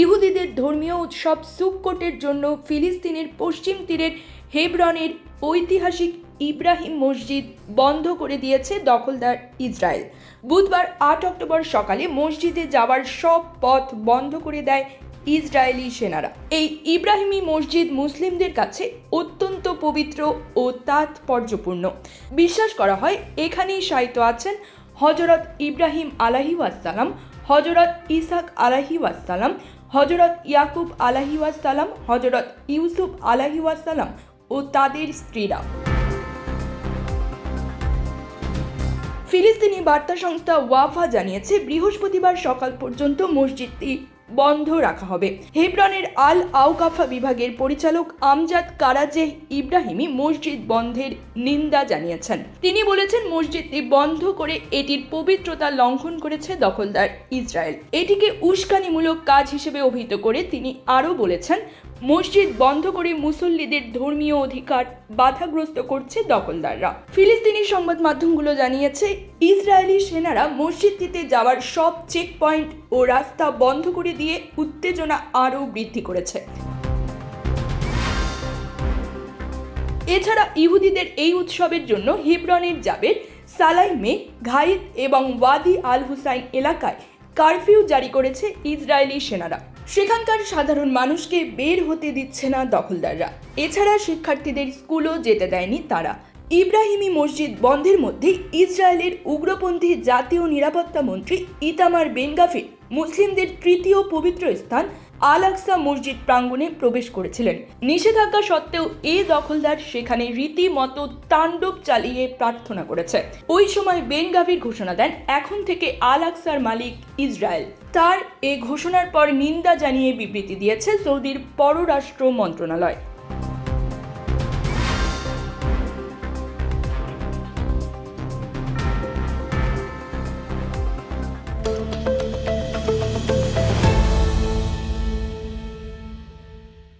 ইহুদিদের ধর্মীয় উৎসব সুককোটের জন্য ফিলিস্তিনের পশ্চিম তীরের হেব্রনের ঐতিহাসিক ইব্রাহিম মসজিদ বন্ধ করে দিয়েছে দখলদার ইসরায়েল। বুধবার আট অক্টোবর সকালে মসজিদে যাওয়ার সব পথ বন্ধ করে দেয় ইসরায়েলি সেনারা। এই ইব্রাহিমী মসজিদ মুসলিমদের কাছে অত্যন্ত পবিত্র ও তাৎপর্যপূর্ণ। বিশ্বাস করা হয় এখানেই শায়িত আছেন হজরত ইব্রাহিম আলাহি ওয়াসালাম হজরত ইসাক আলাহি ওয়াসালাম হজরত ইয়াকুব আলাহি ওয়াসালাম হজরত ইউসুফ আলাহি ওয়াসালাম ও তাদের স্ত্রীরা। ফিলিস্তিনি বার্তা সংস্থা ওয়াফা জানিয়েছে, বৃহস্পতিবার সকাল পর্যন্ত মসজিদটি বন্ধ রাখা হবে। হেব্রনের আল আউকাফা বিভাগের পরিচালক আমজাদ কারাজেহ ইব্রাহিমি মসজিদ বন্ধের নিন্দা জানিয়েছেন। তিনি বলেছেন, মসজিদটি বন্ধ করে এটির পবিত্রতা লঙ্ঘন করেছে দখলদার ইসরায়েল। এটিকে উস্কানিমূলক কাজ হিসেবে অভিহিত করে তিনি আরও বলেছেন, মসজিদ বন্ধ করে মুসল্লিদের ধর্মীয় অধিকার বাধাগ্রস্ত করছে দখলদাররা। ফিলিস্তিনি সংবাদ মাধ্যমগুলো জানিয়েছে, ইসরায়েলি সেনারা মসজিদটিতে যাওয়ার সব চেক পয়েন্ট ও রাস্তা বন্ধ করে দিয়ে উত্তেজনা আরও বৃদ্ধি করেছে। এছাড়া ইহুদিদের এই উৎসবের জন্য হিব্রনের জাবের সালাইমে ঘাইদ এবং ওয়াদি আল হুসাইন এলাকায় কারফিউ জারি করেছে ইসরায়েলি সেনারা। সেখানকার সাধারণ মানুষকে বের হতে দিচ্ছে না দখলদাররা। এছাড়া শিক্ষার্থীদের স্কুলও যেতে দেয়নি তারা। ইব্রাহিমী মসজিদ বন্ধের মধ্যে ইসরায়েলের উগ্রপন্থী জাতীয় নিরাপত্তা মন্ত্রী ইতামার বেনগাফি মুসলিমদের তৃতীয় পবিত্র স্থান আল আকসা মসজিদ প্রাঙ্গণে প্রবেশ করেছিলেন। নিষেধাজ্ঞা সত্ত্বেও এ দখলদার সেখানে রীতিমতো তাণ্ডব চালিয়ে প্রার্থনা করেছে। ওই সময় বেনগাভির ঘোষণা দেন, এখন থেকে আল আকসার মালিক ইসরায়েল। তার এ ঘোষণার পর নিন্দা জানিয়ে বিবৃতি দিয়েছে সৌদির পররাষ্ট্র মন্ত্রণালয়।